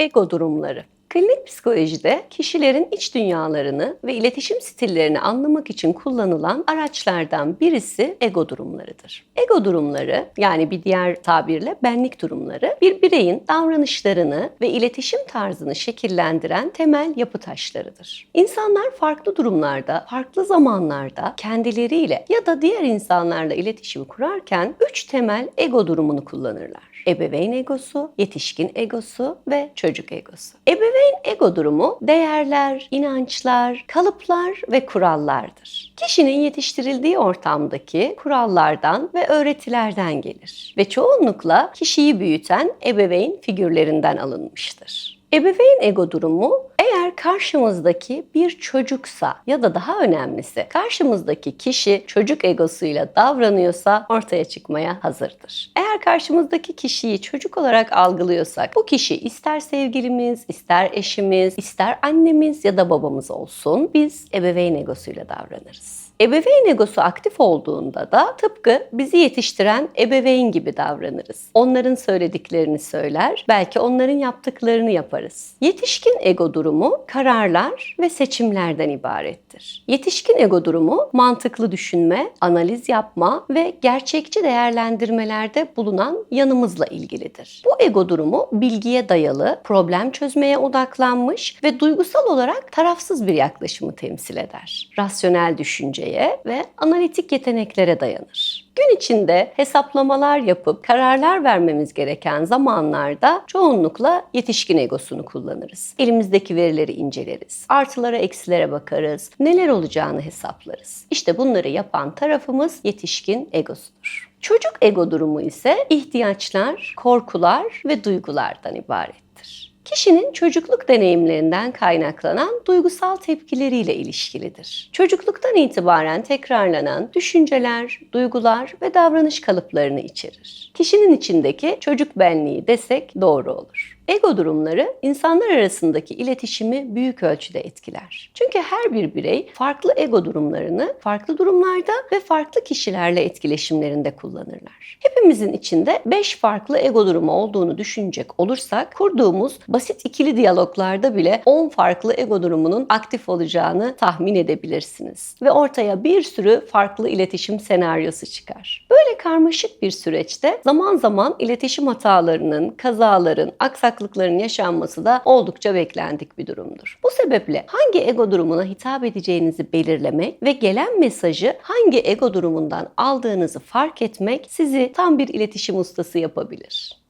ego durumları. Klinik psikolojide kişilerin iç dünyalarını ve iletişim stillerini anlamak için kullanılan araçlardan birisi ego durumlarıdır. Ego durumları yani bir diğer tabirle benlik durumları bir bireyin davranışlarını ve iletişim tarzını şekillendiren temel yapı taşlarıdır. İnsanlar farklı durumlarda, farklı zamanlarda kendileriyle ya da diğer insanlarla iletişim kurarken üç temel ego durumunu kullanırlar. Ebeveyn egosu, yetişkin egosu ve çocuk egosu. Ebeveyn ego durumu değerler, inançlar, kalıplar ve kurallardır. Kişinin yetiştirildiği ortamdaki kurallardan ve öğretilerden gelir ve çoğunlukla kişiyi büyüten ebeveyn figürlerinden alınmıştır. Ebeveyn ego durumu karşımızdaki bir çocuksa ya da daha önemlisi karşımızdaki kişi çocuk egosuyla davranıyorsa ortaya çıkmaya hazırdır. Eğer karşımızdaki kişiyi çocuk olarak algılıyorsak bu kişi ister sevgilimiz, ister eşimiz, ister annemiz ya da babamız olsun biz ebeveyn egosuyla davranırız. Ebeveyn egosu aktif olduğunda da tıpkı bizi yetiştiren ebeveyn gibi davranırız. Onların söylediklerini söyler, belki onların yaptıklarını yaparız. Yetişkin ego durumu kararlar ve seçimlerden ibarettir. Yetişkin ego durumu mantıklı düşünme, analiz yapma ve gerçekçi değerlendirmelerde bulunan yanımızla ilgilidir. Bu ego durumu bilgiye dayalı, problem çözmeye odaklanmış ve duygusal olarak tarafsız bir yaklaşımı temsil eder. Rasyonel düşünceye ve analitik yeteneklere dayanır. Gün içinde hesaplamalar yapıp kararlar vermemiz gereken zamanlarda çoğunlukla yetişkin egosunu kullanırız. Elimizdeki verileri inceleriz. Artılara eksilere bakarız. Neler olacağını hesaplarız. İşte bunları yapan tarafımız yetişkin egosudur. Çocuk ego durumu ise ihtiyaçlar, korkular ve duygulardan ibarettir. Kişinin çocukluk deneyimlerinden kaynaklanan duygusal tepkileriyle ilişkilidir. Çocukluktan itibaren tekrarlanan düşünceler, duygular ve davranış kalıplarını içerir. Kişinin içindeki çocuk benliği desek doğru olur. Ego durumları insanlar arasındaki iletişimi büyük ölçüde etkiler. Çünkü her bir birey farklı ego durumlarını farklı durumlarda ve farklı kişilerle etkileşimlerinde kullanırlar. Hepimizin içinde 5 farklı ego durumu olduğunu düşünecek olursak kurduğumuz basit ikili diyaloglarda bile 10 farklı ego durumunun aktif olacağını tahmin edebilirsiniz. Ve ortaya bir sürü farklı iletişim senaryosu çıkar. Böyle karmaşık bir süreçte zaman zaman iletişim hatalarının, kazaların, aksaklıkların yaşanması da oldukça beklendik bir durumdur. Bu sebeple hangi ego durumuna hitap edeceğinizi belirlemek ve gelen mesajı hangi ego durumundan aldığınızı fark etmek sizi tam bir iletişim ustası yapabilir.